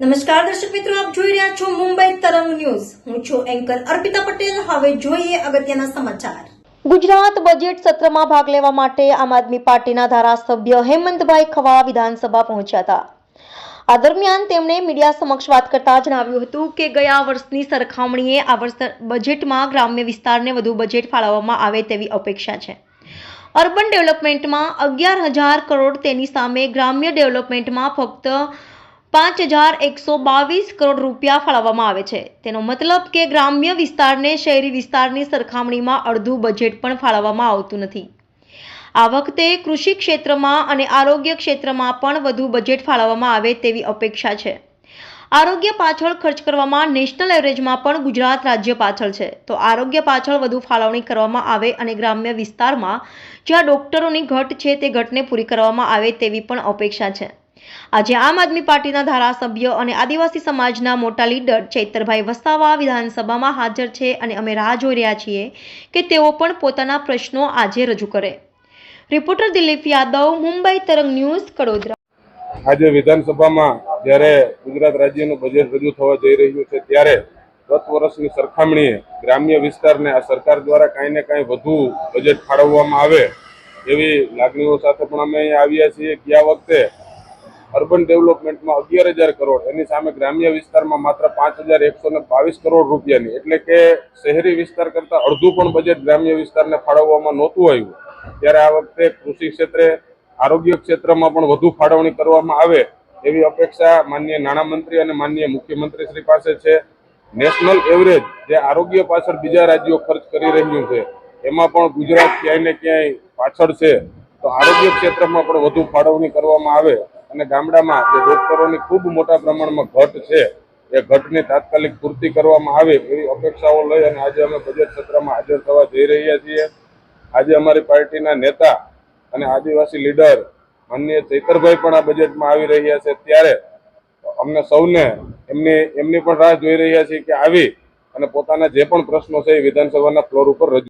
નમસ્કાર, દર્શક મિત્રો, આપ જોઈ રહ્યા છો મુંબઈ તરંગ ન્યૂઝ. હું છું એન્કર અર્પિતા પટેલ. હવે જોઈએ અગત્યના સમાચાર. ગુજરાત બજેટ સત્રમાં ભાગ લેવા માટે આમ આદમી પાર્ટીના ધારાસભ્ય હેમંતભાઈ ખવા વિધાનસભા પહોંચ્યા હતા. આ દરમિયાન તેમણે મીડિયા સમક્ષ વાત કરતા જણાવ્યું હતું કે ગયા વર્ષની સરખામણીએ આ વર્ષ બજેટમાં ગ્રામ્ય વિસ્તારને વધુ બજેટ ફાળવવામાં આવે તેવી અપેક્ષા છે. અર્બન ડેવલપમેન્ટમાં અગિયાર હજાર કરોડ તેની સામે ગ્રામ્ય ડેવલપમેન્ટમાં ફક્ત પાંચ હજાર એકસો બાવીસ કરોડ રૂપિયા ફાળવવામાં આવે છે. તેનો મતલબ કે ગ્રામ્ય વિસ્તારને શહેરી વિસ્તારની સરખામણીમાં અડધું બજેટ પણ ફાળવવામાં આવતું નથી. આ વખતે કૃષિ ક્ષેત્રમાં અને આરોગ્ય ક્ષેત્રમાં પણ વધુ બજેટ ફાળવવામાં આવે તેવી અપેક્ષા છે. આરોગ્ય પાછળ ખર્ચ કરવામાં નેશનલ એવરેજમાં પણ ગુજરાત રાજ્ય પાછળ છે. તો આરોગ્ય પાછળ વધુ ફાળવણી કરવામાં આવે અને ગ્રામ્ય વિસ્તારમાં જ્યાં ડોક્ટરોની ઘટ છે તે ઘટને પૂરી કરવામાં આવે તેવી પણ અપેક્ષા છે. આજે આમ આદમી પાર્ટીના ધારાસભ્ય અને આદિવાસી સમાજના મોટા લીડર ચૈતરભાઈ વસાવા વિધાનસભામાં હાજર છે અને અમે રાહ જોઈ રહ્યા છીએ કે તેઓ પણ પોતાના પ્રશ્નો આજે રજૂ કરે. રિપોર્ટર દિલીપ યાદવ, મુંબઈ તરંગ ન્યૂઝ, કડોદરા. આજે વિધાનસભામાં જ્યારે ગુજરાત રાજ્યનું બજેટ રજૂ થવા જઈ રહ્યું છે, ત્યારે ગત વર્ષની સરખામણીએ ગ્રામ્ય વિસ્તારને આ સરકાર દ્વારા કાંઈ ને કાંઈ વધુ બજેટ ફાળવવામાં આવે એવી લાગણીઓ સાથે પણ અમે અહીંયા આવ્યા છીએ. ગયા વખતે અર્બન ડેવલપમેન્ટમાં અગિયાર હજાર કરોડ, એની સામે ગ્રામ્ય વિસ્તારમાં માત્ર પાંચ હજાર એકસો બાવીસ કરોડ રૂપિયાની, એટલે કે શહેરી વિસ્તાર કરતાં અડધું પણ બજેટ ગ્રામ્ય વિસ્તારને ફાળવવામાં નહોતું આવ્યું. ત્યારે આ વખતે કૃષિ ક્ષેત્રે, આરોગ્ય ક્ષેત્રમાં પણ વધુ ફાળવણી કરવામાં આવે એવી અપેક્ષા માન્ય નાણામંત્રી અને માનનીય મુખ્યમંત્રી શ્રી પાસે છે. નેશનલ એવરેજ, જે આરોગ્ય પાછળ બીજા રાજ્યો ખર્ચ કરી રહ્યું છે, એમાં પણ ગુજરાત ક્યાંય ને ક્યાંય પાછળ છે. તો આરોગ્ય ક્ષેત્રમાં પણ વધુ ફાળવણી કરવામાં આવે. અને ગામડામાં જે ડોક્ટરોની ખૂબ મોટા પ્રમાણમાં ઘટ છે, એ ઘટની તાત્કાલિક પૂર્તિ કરવામાં આવે એવી અપેક્ષાઓ લઈ અને આજે અમે બજેટ સત્રમાં હાજર થવા જઈ રહ્યા છીએ. આજે અમારી પાર્ટીના નેતા અને આદિવાસી લીડર માનનીય ચૈતરભાઈ પણ આ બજેટમાં આવી રહ્યા છે. ત્યારે અમને સૌને એમની એમની પણ રાહ જોઈ રહ્યા છીએ કે આવી અને પોતાના જે પણ પ્રશ્નો છે એ વિધાનસભાના ફ્લોર ઉપર રજૂ